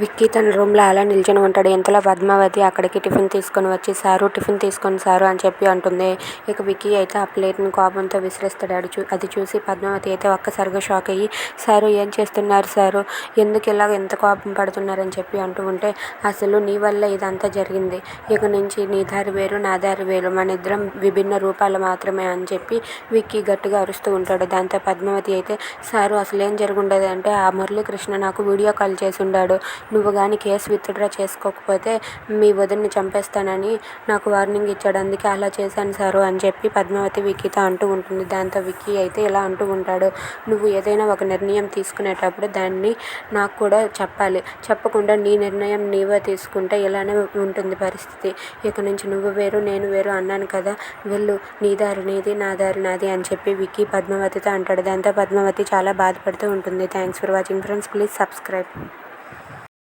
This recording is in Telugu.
విక్కీ తన రూమ్లో అలా నిల్చొని ఉంటాడు. ఇంతలో పద్మావతి అక్కడికి టిఫిన్ తీసుకొని వచ్చి సారు టిఫిన్ తీసుకోండి సారు అని చెప్పి అంటుంది. ఇక విక్కీ అయితే ఆ ప్లేట్ని కోపంతో విసిరేస్తాడు. అది చూ అది చూసి పద్మావతి అయితే ఒక్కసారిగా షాక్ అయ్యి సారు ఏం చేస్తున్నారు సారు? ఎందుకు ఇలా ఎంత కోపం పడుతున్నారని చెప్పి అంటూ ఉంటే అసలు నీ వల్ల ఇదంతా జరిగింది. ఇక నుంచి నీ దారి వేరు నా దారి వేరు. మన ఇద్దరం విభిన్న రూపాలు మాత్రమే అని చెప్పి విక్కీ గట్టిగా అరుస్తూ ఉంటాడు. దాంతో పద్మావతి అయితే సారు అసలు ఏం జరుగుండేది అంటే ఆ మురళీకృష్ణ నాకు వీడియో కాల్ చేసి ఉండాడు. నువ్వు కానీ కేసు విత్డ్రా చేసుకోకపోతే మీ వదిన్ని చంపేస్తానని నాకు వార్నింగ్ ఇచ్చాడు. అందుకే అలా చేశాను సారు అని చెప్పి పద్మావతి విక్కీతో అంటూ ఉంటుంది. దాంతో విక్కీ అయితే ఇలా అంటూ ఉంటాడు. నువ్వు ఏదైనా ఒక నిర్ణయం తీసుకునేటప్పుడు దాన్ని నాకు కూడా చెప్పాలి. చెప్పకుండా నీ నిర్ణయం నీవే తీసుకుంటే ఇలానే ఉంటుంది పరిస్థితి. ఇక నుంచి నువ్వు వేరు నేను వేరు అన్నాను కదా. వెళ్ళు నీ దారి నీది నా దారి నాది అని చెప్పి విక్కీ పద్మావతితో అంటాడు. దాంతో పద్మావతి చాలా బాధపడుతూ ఉంటుంది. Thanks for watching friends please subscribe